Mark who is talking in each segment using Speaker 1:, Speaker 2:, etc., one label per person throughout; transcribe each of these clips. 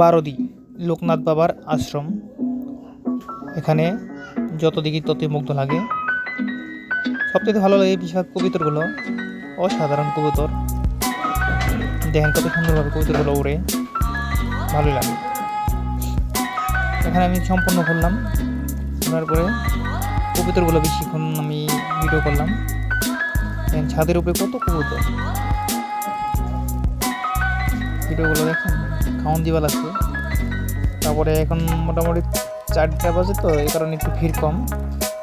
Speaker 1: বারোদি, লোকনাথ বাবার আশ্রম। এখানে যত দেখি ততই মুগ্ধ লাগে। সবথেকে ভালো লাগে বিশাল কবিতরগুলো অসাধারণ কবুতর। দেখেন কত সুন্দরভাবে কবুতরগুলো উড়ে ভালো লাগে। এখানে আমি সম্পূর্ণ করলাম। করার পরে কবুতরগুলো বেশিক্ষণ আমি ভিডিও করলাম। ছাদের উপরে কত কবুতর। ভিডিওগুলো দেখেন খাওয়ান দিবা লাগছে। তারপরে এখন মোটামুটি চারটা বাজে তো, এই কারণে একটু ভিড় কম।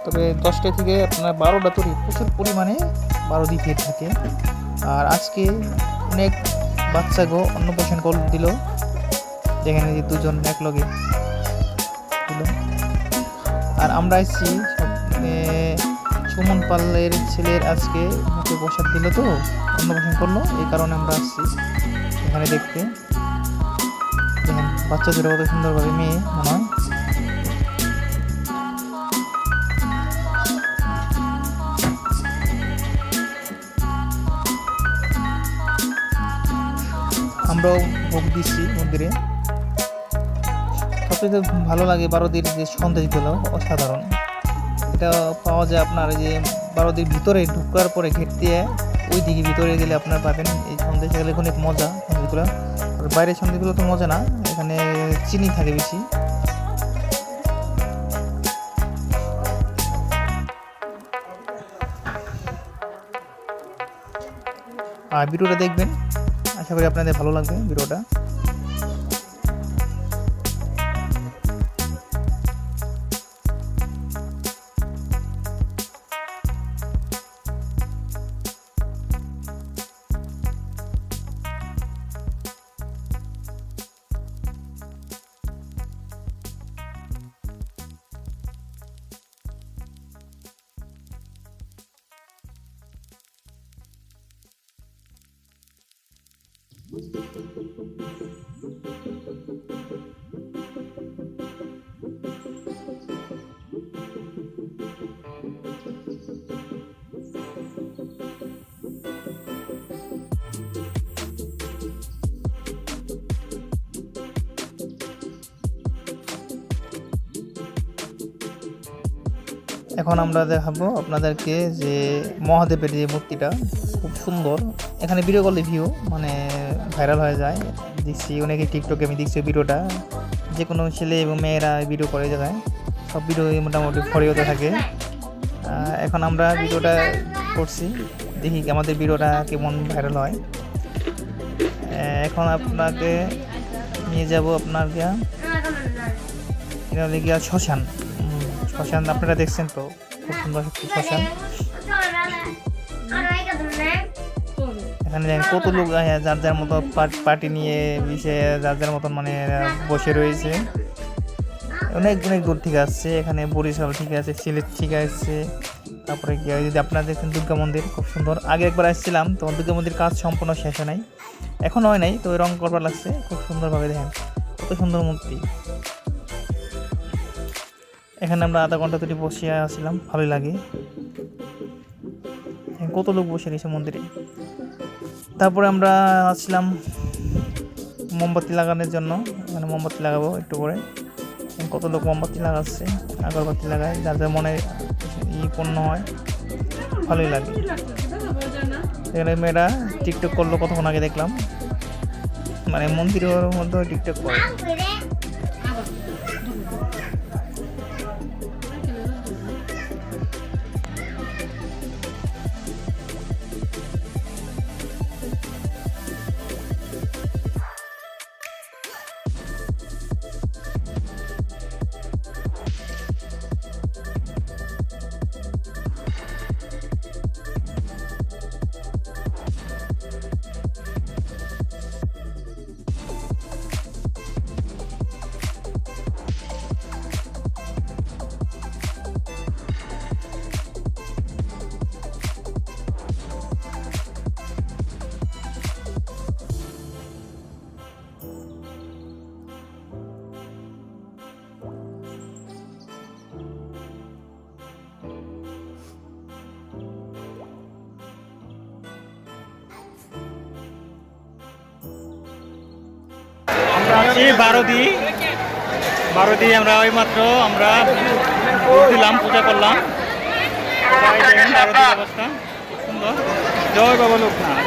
Speaker 1: তবে দশটা থেকে আপনার বারোটা তৈরি প্রচুর পরিমাণে বারো দিয়ে ভিড় থাকে। আর আজকে অনেক বাচ্চা গো অন্নপ্রাশন কল দিল। যেখানে যে দুজন এক লগে দিল। আর আমরা এসেছি সব সুমন পালের ছেলের আজকে মুখে প্রসাদ দিল তো অন্নপ্রাশন করল, এই কারণে আমরা আসছি। এখানে দেখতে। বাচ্চা ছেলে কত সুন্দরভাবে মেয়ে মনে হয় আমরাও ভোগ দিচ্ছি মন্দিরে। সবচেয়ে ভালো লাগে বারোদির যে সন্দেশগুলো অসাধারণ। এটা পাওয়া যায় আপনার যে বারোদির ভিতরে ঢুকার পরে ঘেট দিয়ে ওই দিকে ভিতরে গেলে আপনার পাবেন। এই সন্দেশ গেলে অনেক মজা সন্দেশগুলো। আর বাইরের সন্দেশগুলো তো মজা না, এখানে চিনি থাকে বেশি। আর ভিডিওটা দেখবেন। আশা করি আপনাদের ভালো লাগবে ভিডিওটা। thank you এখন আমরা দেখাবো আপনাদেরকে যে মহাদেবের যে মূর্তিটা, খুব সুন্দর। এখানে ভিডিও করলে ভিউ মানে ভাইরাল হয়ে যায়। দেখছি অনেকে টিকটকে আমি দেখছি ভিডিওটা। যে কোনো ছেলে এবং মেয়েরা ভিডিও করে যায় সব ভিডিও মোটামুটি ফরি হতে থাকে। এখন আমরা ভিডিওটা করছি। দেখি আমাদের ভিডিওটা কেমন ভাইরাল হয়। এখন আপনাকে নিয়ে যাব আপনার গিয়া। গিয়া শ্মশান। উম, শ্মশান আপনারা দেখছেন তো খুব সুন্দর শ্মশান। এখানে দেখেন কত লোক আহ, যার যার মতো পার্টি নিয়ে বিষে যার যার মতন মানে বসে রয়েছে। অনেক অনেক দূর থেকে আসছে এখানে বরিশাল থেকে আছে সিলেট থেকে আসছে। তারপরে হয়, যদি আপনারা দেখেন দুর্গা মন্দির খুব সুন্দর। আগে একবার আসছিলাম তো দুর্গা মন্দির কাজ সম্পূর্ণ শেষ হয় নাই। এখন হয় নাই তো রং করবার লাগছে খুব সুন্দরভাবে দেখেন। কত সুন্দর মূর্তি। এখানে আমরা আধা ঘণ্টা ধরে বসে আসছিলাম ভালোই লাগে। কত লোক বসে রয়েছে মন্দিরে? তারপরে আমরা আসছিলাম মোমবাতি লাগানোর জন্য মানে মোমবাতি লাগাবো একটু করে কত লোক মোমবাতি লাগাচ্ছে, আগরবাতি লাগায়, যার যার মনে ই পূর্ণ হয়, ভালোই লাগে। এখানে মেয়েরা টিকটক করল কতক্ষণ আগে দেখলাম। মানে মন্দিরের মধ্যে টিকটক করে।
Speaker 2: আসছি বারোদি। বারোদি, আমরা ওই মাত্র আমরা দিলাম, পূজা করলাম। অবস্থা সুন্দর। জয় বাবা লোকনাথ